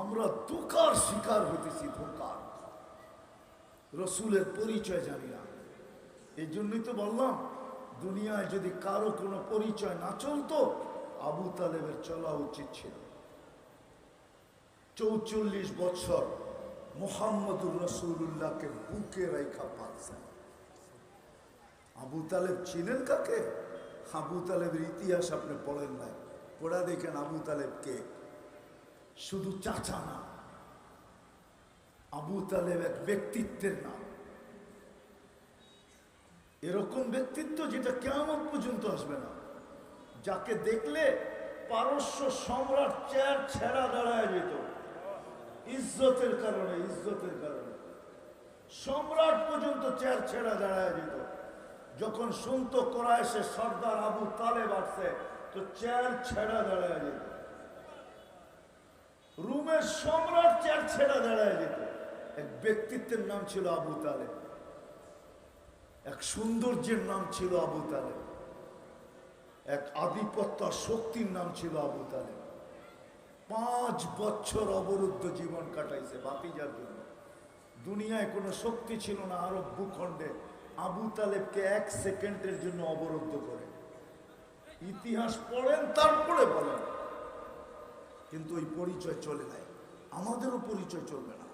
আমরা ধোকার শিকার হতেছি ধোকার। রসুলের পরিচয় জানি না। এই জন্যই তো বললাম, দুনিয়ায় যদি কারও কোনো পরিচয় না চলতো, আবু তালেবের চলা উচিত ছিল। চৌচল্লিশ বছর মোহাম্মদুর রসুল্লাহকে বুকে রেখা পাচ্ছেন আবু তালেব চিনেন কাকে? আবু তালেবের ইতিহাস আপনি পড়েন নাই। পড়া দেখেন আবু তালেবকে। শুধু চাচা না, আবু তালেব এক ব্যক্তিত্বের নাম। এরকম ব্যক্তিত্ব যেটা কেমন পর্যন্ত আসবে না। যাকে দেখলে পারস্য সম্রাট চেয়ার ছেড়া দাঁড়ায় যেত। ইজ্জতের কারণে ইজ্জতের কারণে। সম্রাট পর্যন্ত চেয়ার ছেড়া দাঁড়ায় যেত। যখন শুনতো সে সর্দার আবু তালেব আসছে, তো চেয়ার ছেড়া দাঁড়ায় যেত। রুমের সম্রাট চেয়ার ছেড়া দাঁড়ায় যেত। এক ব্যক্তিত্বের নাম ছিল আবু তালেব। এক সৌন্দর্যের নাম ছিল আবু তালেব। এক আধিপত্য শক্তির নাম ছিল আবু তালেব। পাঁচ বছর অবরুদ্ধ জীবন কাটাইছে বাতিজার জন্য। দুনিয়ায় কোনো শক্তি ছিল না, আরব ভূখণ্ডে আবু তালেবকে এক সেকেন্ডের জন্য অবরুদ্ধ করে। ইতিহাস পড়েন, তারপরে বলেন। কিন্তু ওই পরিচয় চলে নাই। আমাদেরও পরিচয় চলবে না।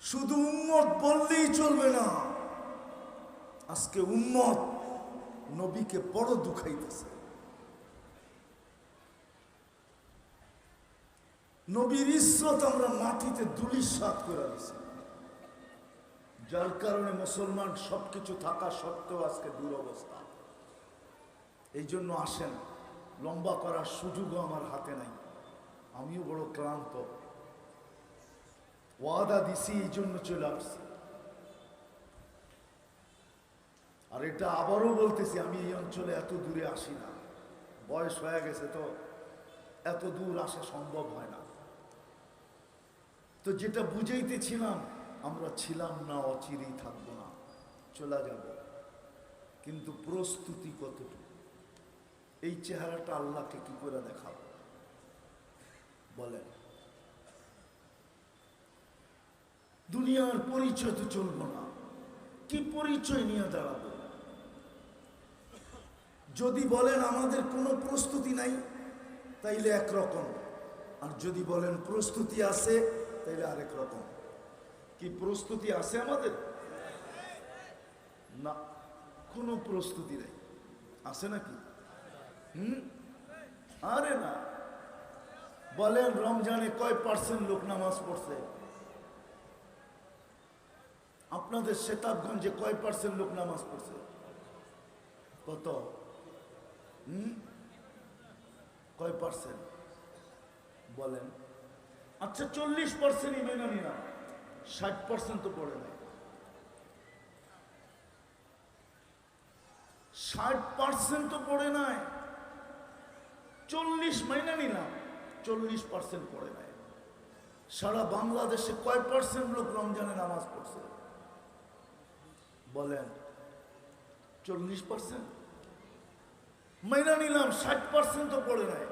শুধু উম্মত বললেই চলবে না। আজকে উম্মত নবীকে বড় দুখাইতেছে। নবীর ইজ্জত আমরা মাটিতে দুলিশ সাত করে দিছি। যার কারণে মুসলমান সবকিছু থাকা সত্ত্বেও আজকে দুরবস্থা। এই জন্য আসেন। লম্বা করার সুযোগও আমার হাতে নাই। আমিও বড় ক্লান্ত। ওয়াদা দিছি, এই জন্য চলে আসছি। আর এটা আবারও বলতেছি, আমি এই অঞ্চলে এত দূরে আসি না। বয়স হয়ে গেছে তো, এত দূর আসা সম্ভব হয় না। তো যেটা বুঝাইতেছিলাম, আমরা ছিলাম না, অচিরেই থাকব না, চলে যাব। কিন্তু প্রস্তুতি কতটুকু? এই চেহারাটা আল্লাহকে কি করে দেখাবো? বলেন। দুনিয়ার পরিচয় তো চলবো না। কি পরিচয় নিয়ে দাঁড়াবো? যদি বলেন আমাদের কোনো প্রস্তুতি নাই, তাইলে একরকম। আর যদি বলেন প্রস্তুতি আছে, তাইলে আরেক রকম। কি প্রস্তুতি আছে আমাদের? না, কোনো প্রস্তুতি নেই। আছে নাকি? হুম? আরে না। বলেন রমজানে কয় পার্সেন্ট লোক নামাজ পড়ছে? আপনাদের শেতাবগঞ্জে কয় পার্সেন্ট লোক নামাজ পড়ছে? কত? হুম? কয় পার্সেন্ট বলেন। আচ্ছা চল্লিশ পার্সেন্টই মেনে নিলাম। ষাট পার্সেন্ট তো পড়ে নাই। ষাট পার্সেন্ট তো পড়ে নাই। চল্লিশ মাইনা নিলাম, চল্লিশ পার্সেন্ট পড়ে নাই। সারা বাংলাদেশে কয় পার্সেন্ট লোক রমজানে নামাজ পড়ছে? বলেন, চল্লিশ পার্সেন্ট মাইনা নিলাম, ষাট পার্সেন্ট তো পড়ে নাই।